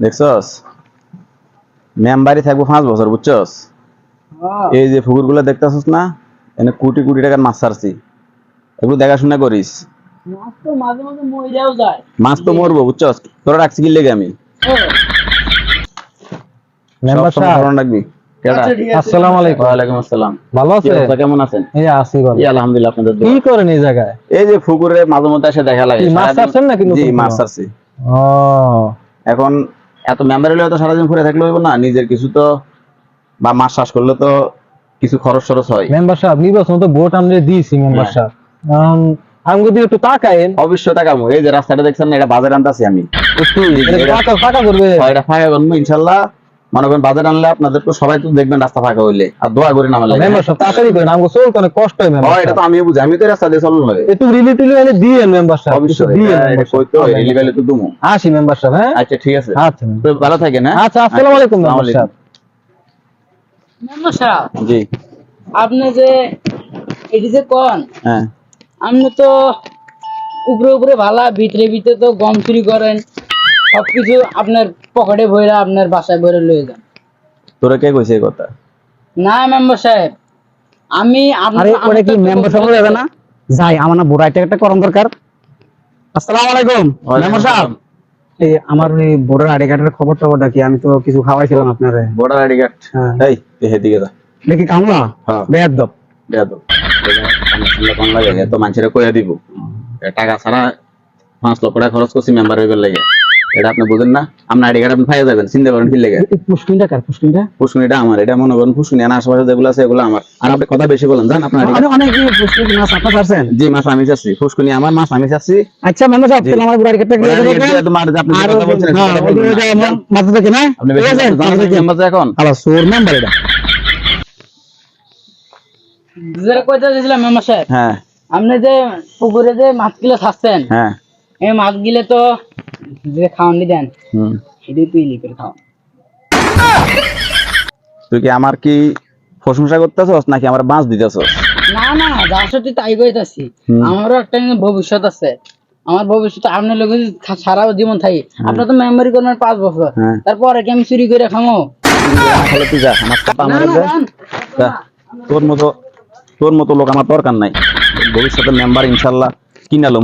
দেখছস? মেম্বারই থাকব পাঁচ বছর বুঝছস? এই যে পুকুরগুলো দেখতেছস না? এনে কোটি কোটি টাকার মাছ ছাড়ছি। এগুলো দেখাশোনা করিস। মাছ তো মাঝে মাঝে মইরাও যায়। মাছ তো মরবো বুঝছস? তোরা রাখছি কি লেগে আমি। মেম্বার সাহেব রাখবি। কেডা আচ্ছা, ঠিক আলাইকুম। আসসালাম। ভালো কি কেমন আছেন? এই আছি ভালো। আলহামদুলিল্লাহ আপনাদের কি করেন এই জায়গায়? এই যে পুকুরে মাঝে মধ্যে এসে দেখা লাগে। মাছ ছাড়ছেন নাকি জি মাছ ছাড়ছি। ও। এখন এত মেম্বার হলে তো সারাদিন ঘুরে থাকলে হইব না নিজের কিছু তো বা মাছ চাষ করলে তো কিছু খরচ খরচ হয়। মেম্বার সাহেব নির্বাচন তো ভোট আমরা দিয়েছি মেম্বার হ্যাঁ। সাহেব। আমি যদি একটু তাকায়েন। অবশ্যই টাকামো এই যে রাস্তাটা দেখছেন না এটা বাজারে আনতেছি আমি। ফাঁকা করবে। এটা ফাঁকা করব ইনশাল্লাহ। মনে করেন বাজারে আনলে আপনাদের তো সবাই তো দেখবেন রাস্তা ফাঁকা হইলে আর দোয়া করি না মেম্বার সাহেব তাড়াতাড়ি করেন আমাকে চলতে অনেক কষ্ট হয় মেম্বার এটা তো আমিও বুঝি আমি তো রাস্তা দিয়ে চলুন লাগে একটু রিলি টিলি এনে দিয়ে মেম্বার সাহেব অবশ্যই দিয়েন এটা- এটা member কইতে হয় সাহেব। রিলিভেলে তো দুমু। আসি মেম্বার সাহেব হ্যাঁ? আচ্ছা ঠিক আছে। আচ্ছা তো ভালো থাকেন হ্যাঁ? আচ্ছা আসসালামু আলাইকুম মেম্বার সাহেব মেম্বার সাহেব, জি। আপনি যে এটি যে কন হ্যাঁ। আপনি তো উপরে উপরে ভালা ভিতরে ভিতরে তো গম চুরি করেন সবকিছু আপনার পকেটে ভরে আপনার বাসায় ভরে লয়ে যান। তোরা কে কইছে এই কথা? না মেম্বার সাহেব। আমি আপনা- আরে ওটা কি মেম্বার সফল যাবে না? যাই আমার না বুড়া একটা করণ দরকার। আসসালামু আলাইকুম। মেম্বার সাহেব। এই আমার ওই বুড়ার আইডি কার্ডের খবর টবরটা কি আমি তো কিছু খাওয়াইছিলাম আপনারে। ভোটার আইডি কার্ড হ্যাঁ। এই হেদিকে যা। দেখি কামলা? হ্যাঁ। বেয়াদ দপ দেয়া তো কোন লাগে তো মানুষের কইয়া দিব। টাকা ছাড়া পাঁচ লক্ষ টাকা খরচ করছি মেম্বার হইবার লাগে। এটা আপনি বুঝেন না আপনার আইডি কার্ড আপনি পাইয়া যাবেন চিনতে পারেন কি লেগে। পুষ্কিনটা কার পুষ্কিনটা? আমার এটা মনে করেন আশেপাশে যেগুলো আছে এগুলো আমার। আর আপনি কথা বেশি বলেন জান আপনার অনেক মাছ আপনার পারছেন জি মাছ আমি চাচ্ছি আমার মাছ আমি চাচ্ছি। আচ্ছা তাহলে আমার বুড়া আইডি কার্ডটা ওই ID card দিয়ে তোমার যে আপনি কথা বলছেন, হ্যাঁ না। মাথা থেকে না আপনি ঠিক বেশি জানেন এখন? আলা সোর মেম্বার এটা। যেটা কইতে চাইছিলাম মেম্বার সাহেব। হ্যাঁ। আপনি যে পুকুরে যে মাছগুলো ছাড়ছেন হ্যাঁ। এই মাছগুলো তো যে খাওয়ানি দেন সেটাই পিলি করে খাওয়ান। তুই কি আমার কি প্রশংসা করতেছস নাকি আমার বাঁচ দিতেছস? না না যা সত্যি তাই কইতাছি। আমারও একটা ভবিষ্যৎ আছে। আমার ভবিষ্যৎ আপনার লোক সারা জীবন থাকি। আপনার তো মেমোরি করবেন পাঁচ বছর। হ্যাঁ। তারপরে কি আমি চুরি করে খামো? তাহলে তুই যা আমার আমার। তোর মতো তোর মতো লোক আমার দরকার নাই। ভবিষ্যতে মেম্বার ইনশাল্লাহ কিনালো